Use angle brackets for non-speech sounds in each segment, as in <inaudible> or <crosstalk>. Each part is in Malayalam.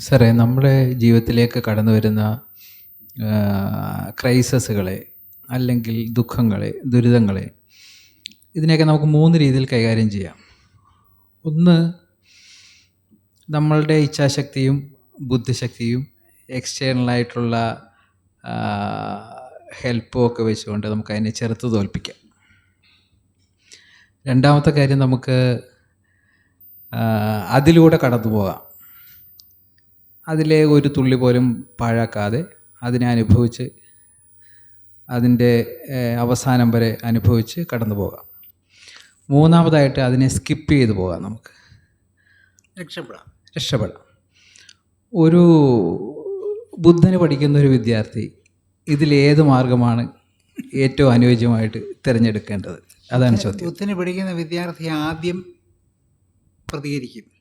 സാറേ നമ്മുടെ ജീവിതത്തിലേക്ക് കടന്നു വരുന്ന ക്രൈസസുകളെ അല്ലെങ്കിൽ ദുഃഖങ്ങളെ ദുരിതങ്ങളെ ഇതിനെയൊക്കെ നമുക്ക് മൂന്ന് രീതിയിൽ കൈകാര്യം ചെയ്യാം. ഒന്ന് നമ്മളുടെ ഇച്ഛാശക്തിയും ബുദ്ധിശക്തിയും എക്സ്റ്റേണലായിട്ടുള്ള ഹെൽപ്പും ഒക്കെ വെച്ചുകൊണ്ട് നമുക്ക് അതിനെ ചെറുത്ത് തോൽപ്പിക്കാം. രണ്ടാമത്തെ കാര്യം നമുക്ക് അതിലൂടെ കടന്നു പോകാം അതിലെ ഒരു തുള്ളി പോലും പാഴാക്കാതെ അതിനെ അനുഭവിച്ച് അതിന്റെ അവസാനം വരെ അനുഭവിച്ച് കടന്നു പോകാം. മൂന്നാമതായിട്ട് അതിനെ സ്കിപ്പ് ചെയ്ത് പോകാം നമുക്ക്. രക്ഷപ്പെടാം. രക്ഷപ്പെടാം. ഒരു ബുദ്ധന് പഠിക്കുന്ന ഒരു വിദ്യാർത്ഥി ഇതിലേത് മാർഗമാണ് ഏറ്റവും അനുയോജ്യമായിട്ട് തിരഞ്ഞെടുക്കേണ്ടത്? അതാണ് ചോദ്യം. ബുദ്ധന് പഠിക്കുന്ന വിദ്യാർത്ഥി ആദ്യം പ്രതികരിക്കും.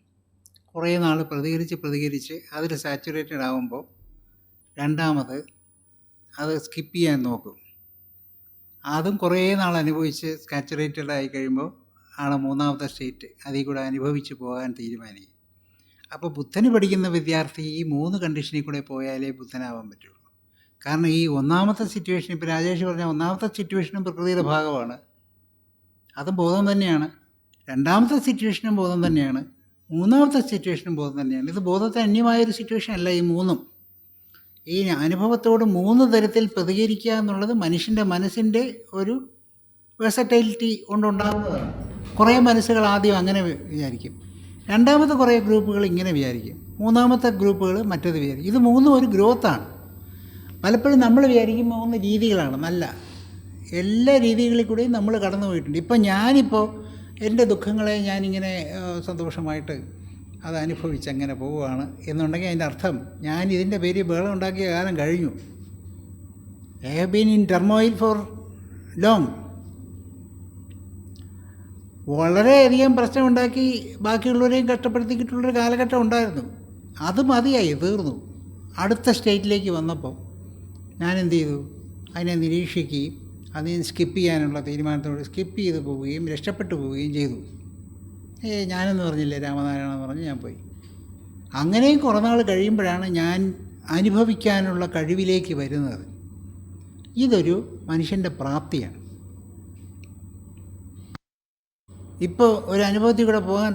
കുറേ നാൾ പ്രതികരിച്ച് പ്രതികരിച്ച് അതിൽ സാച്ചുറേറ്റഡ് ആകുമ്പോൾ രണ്ടാമത് അത് സ്കിപ്പ് ചെയ്യാൻ നോക്കും. അതും കുറേ നാൾ അനുഭവിച്ച് സാച്ചുറേറ്റഡ് ആയി കഴിയുമ്പോൾ ആണ് മൂന്നാമത്തെ സ്റ്റേറ്റ് അതിൽ കൂടെ അനുഭവിച്ച് പോകാൻ തീരുമാനിക്കും അപ്പോൾ ബുദ്ധന് പഠിക്കുന്ന വിദ്യാർത്ഥി ഈ മൂന്ന് കണ്ടീഷനിൽ കൂടെ പോയാലേ ബുദ്ധനാവാൻ പറ്റുള്ളൂ. കാരണം ഈ ഒന്നാമത്തെ സിറ്റുവേഷൻ ഇപ്പോൾ രാജേഷ് പറഞ്ഞ ഒന്നാമത്തെ സിറ്റുവേഷനും പ്രകൃതിയുടെ ഭാഗമാണ്. അതും ബോധം തന്നെയാണ്. രണ്ടാമത്തെ സിറ്റുവേഷനും ബോധം തന്നെയാണ്. മൂന്നാമത്തെ സിറ്റുവേഷനും ബോധം തന്നെയാണ്. ഇത് ബോധത്തെ അന്യമായൊരു സിറ്റുവേഷൻ അല്ല ഈ മൂന്നും. ഈ അനുഭവത്തോട് മൂന്ന് തരത്തിൽ പ്രതികരിക്കുക എന്നുള്ളത് മനുഷ്യന്റെ മനസ്സിന്റെ ഒരു വേഴ്സറ്റൈലിറ്റി കൊണ്ടുണ്ടാകുന്നതാണ്. കുറേ മനസ്സുകൾ ആദ്യം അങ്ങനെ വിചാരിക്കും. രണ്ടാമത്തെ കുറേ ഗ്രൂപ്പുകൾ ഇങ്ങനെ വിചാരിക്കും. മൂന്നാമത്തെ ഗ്രൂപ്പുകൾ മറ്റേത് വിചാരിക്കും. ഇത് മൂന്നും ഒരു ഗ്രോത്താണ് പലപ്പോഴും നമ്മൾ വിചാരിക്കും മൂന്ന് രീതികളാണ്. നല്ല എല്ലാ രീതികളിൽ കൂടെയും നമ്മൾ കടന്നു പോയിട്ടുണ്ട് ഇപ്പം ഞാനിപ്പോൾ എന്റെ ദുഃഖങ്ങളെ ഞാനിങ്ങനെ സന്തോഷമായിട്ട് അത് അനുഭവിച്ച് അങ്ങനെ പോവുകയാണ് എന്നുണ്ടെങ്കിൽ അതിന്റെ അർത്ഥം ഞാൻ ഇതിന്റെ പേരിൽ ബഹളം ഉണ്ടാക്കിയ കാലം കഴിഞ്ഞു. I have been in turmoil for long വളരെയധികം പ്രശ്നമുണ്ടാക്കി ബാക്കിയുള്ളവരെയും കഷ്ടപ്പെടുത്തിയിട്ടുള്ളൊരു കാലഘട്ടം ഉണ്ടായിരുന്നു. അത് മതിയായി തീർന്നു. അടുത്ത സ്റ്റേറ്റിലേക്ക് വന്നപ്പോൾ ഞാൻ എന്ത് ചെയ്തു? അതിനെ നിരീക്ഷിക്കുകയും അതിനെ സ്കിപ്പ് ചെയ്യാനുള്ള തീരുമാനത്തോട് സ്കിപ്പ് ചെയ്ത് പോവുകയും രക്ഷപ്പെട്ടു പോവുകയും ചെയ്തു. ഏ ഞാനെന്ന് പറഞ്ഞില്ലേ രാമനാരായണ എന്ന് പറഞ്ഞ് ഞാൻ പോയി. അങ്ങനെ കുറേ നാൾ കഴിയുമ്പോഴാണ് ഞാൻ അനുഭവിക്കാനുള്ള കഴിവിലേക്ക് വരുന്നത്. ഇതൊരു മനുഷ്യന്റെ പ്രാപ്തിയാണ്. ഇപ്പോൾ ഒരു അനുഭവത്തിൽ കൂടെ പോകാൻ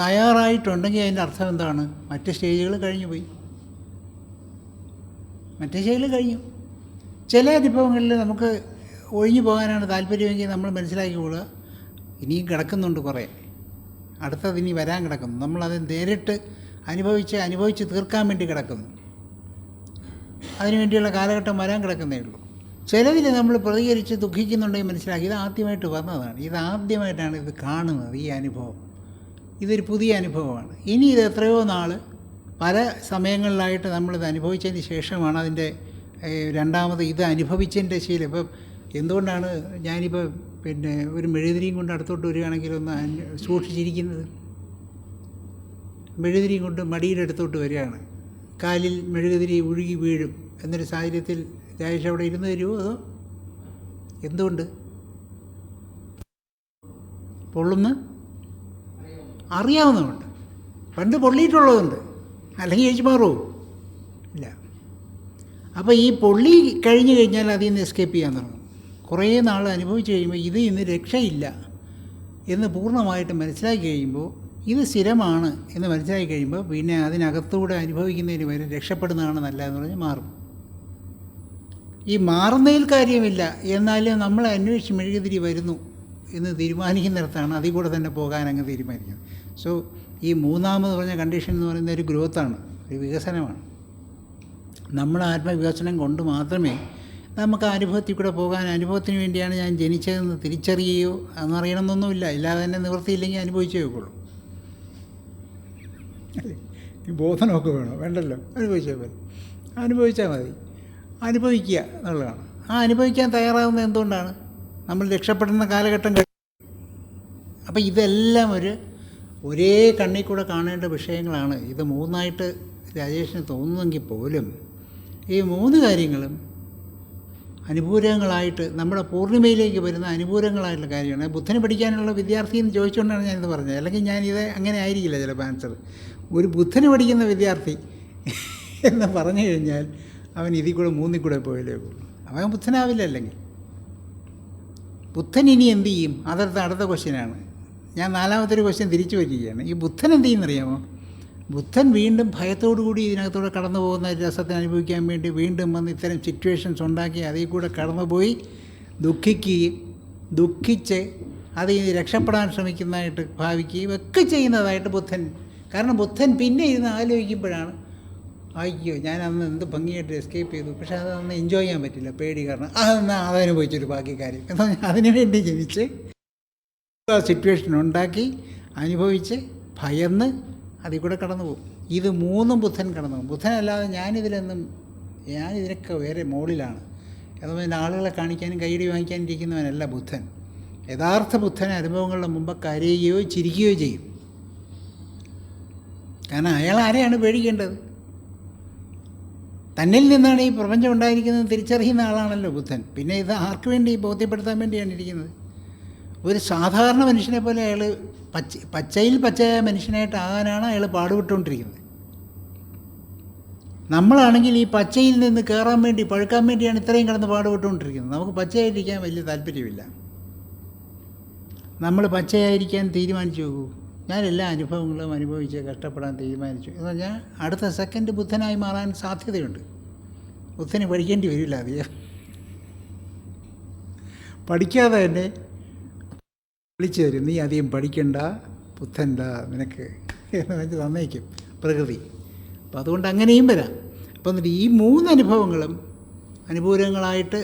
തയ്യാറായിട്ടുണ്ടെങ്കിൽ അതിന്റെ അർത്ഥം എന്താണ്? മറ്റ് സ്റ്റേജുകൾ കഴിഞ്ഞു പോയി മറ്റേ സ്റ്റേജിൽ കഴിഞ്ഞു. ചില അനുഭവങ്ങളിൽ നമുക്ക് ഒഴിഞ്ഞു പോകാനാണ് താല്പര്യമെങ്കിൽ നമ്മൾ മനസ്സിലാക്കി മനസ്സിലാക്കിക്കൊള്ളുക ഇനിയും കിടക്കുന്നുണ്ട് കുറേ. അടുത്തത് ഇനി വരാൻ കിടക്കുന്നു. നമ്മളത് നേരിട്ട് അനുഭവിച്ച് അനുഭവിച്ച് തീർക്കാൻ വേണ്ടി കിടക്കുന്നു. അതിനുവേണ്ടിയുള്ള കാലഘട്ടം വരാൻ കിടക്കുന്നേ ഉള്ളൂ. ചിലതിൽ നമ്മൾ പ്രതികരിച്ച് ദുഃഖിക്കുന്നുണ്ടെങ്കിൽ മനസ്സിലാക്കി ഇത് ആദ്യമായിട്ട് വന്നതാണ്. ഇത് ആദ്യമായിട്ടാണ് ഇത് കാണുന്നത് ഈ അനുഭവം. ഇതൊരു പുതിയ അനുഭവമാണ്. ഇനി ഇത് എത്രയോ നാൾ പല സമയങ്ങളിലായിട്ട് നമ്മളിത് അനുഭവിച്ചതിന് ശേഷമാണ് അതിന്റെ രണ്ടാമത് ഇത് അനുഭവിച്ചതിന്റെ ശീലം. ഇപ്പം എന്തുകൊണ്ടാണ് ഞാനിപ്പോൾ പിന്നെ ഒരു മെഴുതിരിയും കൊണ്ട് അടുത്തോട്ട് വരികയാണെങ്കിൽ ഒന്ന് സൂക്ഷിച്ചിരിക്കുന്നത്? മെഴുതിരിയും കൊണ്ട് മടിയുടെ അടുത്തോട്ട് വരികയാണ്. കാലിൽ മെഴുകുതിരി ഒഴുകി വീഴും എന്നൊരു സാഹചര്യത്തിൽ രാജേഷ് അവിടെ ഇരുന്ന് തരുമോ അതോ എന്തുകൊണ്ട്? പൊള്ളുന്ന? അറിയാവുന്നതുകൊണ്ട്. പണ്ട് പൊള്ളിയിട്ടുള്ളതുണ്ട്. അല്ലെങ്കിൽ ചേച്ചി മാറുമോ അപ്പോൾ ഈ പൊള്ളി കഴിഞ്ഞു കഴിഞ്ഞാൽ അതിൽ നിന്ന് എസ്കേപ്പ് ചെയ്യാൻ തുടങ്ങും. കുറേ നാൾ അനുഭവിച്ച് കഴിയുമ്പോൾ ഇത് ഇന്ന് രക്ഷയില്ല എന്ന് പൂർണമായിട്ട് മനസ്സിലാക്കി കഴിയുമ്പോൾ ഇത് സ്ഥിരമാണ് എന്ന് മനസ്സിലാക്കി കഴിയുമ്പോൾ പിന്നെ അതിനകത്തൂടെ അനുഭവിക്കുന്നതിന് വരെ രക്ഷപ്പെടുന്നതാണ് നല്ലതെന്ന് പറഞ്ഞ് മാറും. ഈ മാറുന്നതിൽ കാര്യമില്ല. എന്നാലും നമ്മൾ അന്വേഷിച്ച് മെഴുകുതിരി വരുന്നു എന്ന് തീരുമാനിക്കുന്നിടത്താണ് അതിൽ കൂടെ തന്നെ പോകാൻ അങ്ങ് തീരുമാനിക്കുന്നത്. സോ ഈ മൂന്നാമത് പറഞ്ഞ കണ്ടീഷൻ എന്ന് പറയുന്ന ഒരു ഗ്രോത്താണ് ഒരു വികസനമാണ്. നമ്മുടെ ആത്മവികസനം കൊണ്ട് മാത്രമേ നമുക്ക് അനുഭവത്തിൽ കൂടെ പോകാൻ അനുഭവത്തിന് വേണ്ടിയാണ് ഞാൻ ജനിച്ചതെന്ന് തിരിച്ചറിയുകയോ എന്നറിയണമെന്നൊന്നുമില്ല. ഇല്ലാതെ തന്നെ നിവൃത്തിയില്ലെങ്കിൽ അനുഭവിച്ചേ വെക്കുള്ളൂ? ഈ ബോധനമൊക്കെ വേണോ? വേണ്ടല്ലോ. അനുഭവിച്ചാൽ മതി. അനുഭവിച്ചാൽ മതി. അനുഭവിക്കുക എന്നുള്ളതാണ്. ആ അനുഭവിക്കാൻ തയ്യാറാകുന്നത് എന്തുകൊണ്ടാണ്? നമ്മൾ രക്ഷപ്പെടുന്ന കാലഘട്ടം കഴിഞ്ഞു. അപ്പോൾ ഇതെല്ലാം ഒരു ഒരേ കണ്ണിൽ കൂടെ കാണേണ്ട വിഷയങ്ങളാണ്. ഇത് മൂന്നായിട്ട് രാജേഷിന് തോന്നുന്നെങ്കിൽ പോലും ഈ മൂന്ന് കാര്യങ്ങളും അനുപൂരകങ്ങളായിട്ട് നമ്മുടെ പൂർണിമയിലേക്ക് വരുന്ന അനുപൂരകങ്ങളായിട്ടുള്ള കാര്യമാണ്. ബുദ്ധനെ പഠിക്കാനുള്ള വിദ്യാർത്ഥി എന്ന് ചോദിച്ചുകൊണ്ടാണ് ഞാനിത് പറഞ്ഞത്. അല്ലെങ്കിൽ ഞാനിത് അങ്ങനെ ആയിരിക്കില്ല ചിലപ്പോൾ ആൻസർ ഒരു ബുദ്ധനെ പഠിക്കുന്ന വിദ്യാർത്ഥി എന്ന് പറഞ്ഞു കഴിഞ്ഞാൽ അവൻ ഇതിൽ കൂടെ മൂന്നിൽ കൂടെ പോയാലേ അവൻ ബുദ്ധനാവില്ല അല്ലെങ്കിൽ. ബുദ്ധൻ ഇനി എന്ത് ചെയ്യും? അതടുത്ത അടുത്ത ക്വസ്റ്റ്യനാണ് ഞാൻ നാലാമത്തെ ഒരു ക്വസ്റ്റ്യൻ തിരിച്ചു വരികയാണ് ഈ ബുദ്ധൻ എന്ത് ചെയ്യുന്നറിയാമോ? ബുദ്ധൻ വീണ്ടും ഭയത്തോടു കൂടി ഇതിനകത്തൂടെ കടന്നു പോകുന്ന രസത്തിന് അനുഭവിക്കാൻ വേണ്ടി വീണ്ടും വന്ന് ഇത്തരം സിറ്റുവേഷൻസ് ഉണ്ടാക്കി അതിൽ കൂടെ കടന്നുപോയി ദുഃഖിക്കുകയും ദുഃഖിച്ച് അതിൽ നിന്ന് രക്ഷപ്പെടാൻ ശ്രമിക്കുന്നതായിട്ട് ഭാവിക്കുകയും ഒക്കെ ചെയ്യുന്നതായിട്ട് ബുദ്ധൻ. കാരണം ബുദ്ധൻ പിന്നെ ഇരുന്ന് ആലോചിക്കുമ്പോഴാണ് അയ്യോ ഞാൻ അന്ന് എന്ത് ഭംഗിയായിട്ട് എസ്കേപ്പ് ചെയ്തു. പക്ഷേ അത് അന്ന് എൻജോയ് ചെയ്യാൻ പറ്റില്ല പേടി കാരണം. അതെന്നാ അതനുഭവിച്ചൊരു ബാക്കി കാര്യം എന്നാൽ അതിനു വേണ്ടി ജനിച്ച് ആ സിറ്റുവേഷൻ ഉണ്ടാക്കി അനുഭവിച്ച് ഭയന്ന് അതിൽ കൂടെ കടന്നു പോകും. ഇത് മൂന്നും ബുദ്ധൻ കടന്നു പോകും. ബുദ്ധനല്ലാതെ ഞാനിതിലൊന്നും ഞാനിതിനൊക്കെ വേറെ മുകളിലാണ് അതുപോലെ തന്നെ ആളുകളെ കാണിക്കാനും കൈയടി വാങ്ങിക്കാനും ഇരിക്കുന്നവനല്ല ബുദ്ധൻ. യഥാർത്ഥ ബുദ്ധൻ അനുഭവങ്ങളുടെ മുമ്പ് കരയുകയോ ചിരിക്കുകയോ ചെയ്യും. കാരണം അയാൾ ആരെയാണ് പേടിക്കേണ്ടത്? തന്നിൽ നിന്നാണ് ഈ പ്രപഞ്ചം ഉണ്ടായിരിക്കുന്നത് തിരിച്ചറിയുന്ന ആളാണല്ലോ ബുദ്ധൻ. പിന്നെ ഇത് ആർക്ക് വേണ്ടി ബോധ്യപ്പെടുത്താൻ വേണ്ടിയാണ് ഇരിക്കുന്നത്? ഒരു സാധാരണ മനുഷ്യനെ പോലെ അയാൾ പച്ച പച്ചയിൽ പച്ചയായ മനുഷ്യനായിട്ടാകാനാണ് അയാൾ പാടുപെട്ടുകൊണ്ടിരിക്കുന്നത്. നമ്മളാണെങ്കിൽ ഈ പച്ചയിൽ നിന്ന് കയറാൻ വേണ്ടി പഴുക്കാൻ വേണ്ടിയാണ് ഇത്രയും കിടന്ന് പാടുപെട്ടുകൊണ്ടിരിക്കുന്നത്. നമുക്ക് പച്ചയായിരിക്കാൻ വലിയ താല്പര്യമില്ല. നമ്മൾ പച്ചയായിരിക്കാൻ തീരുമാനിച്ചു നോക്കൂ. ഞാൻ എല്ലാ അനുഭവങ്ങളും അനുഭവിച്ച് കഷ്ടപ്പെടാൻ തീരുമാനിച്ചു. എന്ന് പറഞ്ഞാൽ അടുത്ത സെക്കൻഡ് ബുദ്ധനായി മാറാൻ സാധ്യതയുണ്ട്. ബുദ്ധന് പഠിക്കേണ്ടി വരില്ല അധികം. പഠിക്കാതെ തന്നെ വിളിച്ചു തരും നീ അധികം പഠിക്കണ്ട ബുദ്ധണ്ട നിനക്ക് <laughs> എന്ന് വെച്ച് തന്നേക്കും പ്രകൃതി. അപ്പം അതുകൊണ്ട് അങ്ങനെയും വരാം. അപ്പം എന്നിട്ട് ഈ മൂന്ന് അനുഭവങ്ങളും അനുകൂലങ്ങളായിട്ട്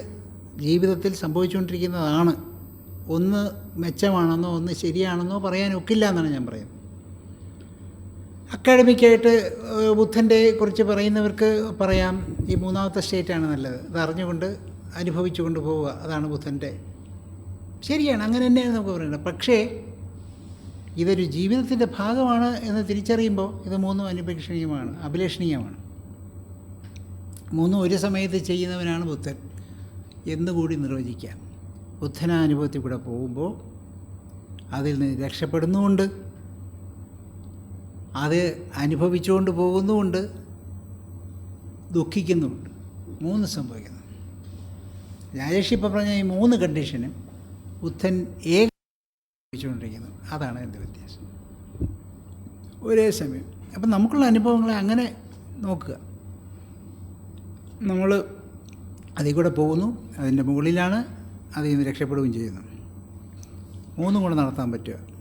ജീവിതത്തിൽ സംഭവിച്ചുകൊണ്ടിരിക്കുന്നതാണ്. ഒന്ന് മെച്ചമാണെന്നോ ഒന്ന് ശരിയാണെന്നോ പറയാൻ ഒക്കില്ല എന്നാണ് ഞാൻ പറയുന്നത്. അക്കാഡമിക്കായിട്ട് ബുദ്ധന്റെ കുറിച്ച് പറയുന്നവർക്ക് പറയാം ഈ മൂന്നാമത്തെ സ്റ്റേറ്റാണ് നല്ലത്. ഇത് അറിഞ്ഞുകൊണ്ട് അനുഭവിച്ചുകൊണ്ട് പോവുക അതാണ് ബുദ്ധന്റെ ശരിയാണ് അങ്ങനെ തന്നെയാണ് നമുക്ക് പറയുന്നത്. പക്ഷേ ഇതൊരു ജീവിതത്തിന്റെ ഭാഗമാണ് എന്ന് തിരിച്ചറിയുമ്പോൾ ഇത് മൂന്നും അനുപേക്ഷണീയമാണ് അഭിലഷണീയമാണ്. മൂന്നും ഒരു സമയത്ത് ചെയ്യുന്നവനാണ് ബുദ്ധൻ. എന്നുകൂടി നിർവചിക്കാം? ബുദ്ധനാനുഭവത്തിൽ കൂടെ പോകുമ്പോൾ അതിൽ നിന്ന് രക്ഷപ്പെടുന്നുമുണ്ട്. അത് അനുഭവിച്ചുകൊണ്ട് പോകുന്നുമുണ്ട്. ദുഃഖിക്കുന്നുമുണ്ട്. മൂന്ന് സംഭവിക്കുന്നു. രാജേഷ് ഇപ്പോൾ പറഞ്ഞ ഈ മൂന്ന് കണ്ടീഷനും ബുദ്ധൻ ഏക അനുഭവിച്ചുകൊണ്ടിരിക്കുന്നു അതാണ് എന്റെ വ്യത്യാസം. ഒരേ സമയം. അപ്പം നമുക്കുള്ള അനുഭവങ്ങളെ അങ്ങനെ നോക്കുക. നമ്മൾ അതിൽ കൂടെ പോകുന്നു. അതിന്റെ മുകളിലാണ്. അതിൽ നിന്ന് രക്ഷപ്പെടുകയും ചെയ്യുന്നു. മൂന്നും കൂടെ നടത്താൻ പറ്റുക.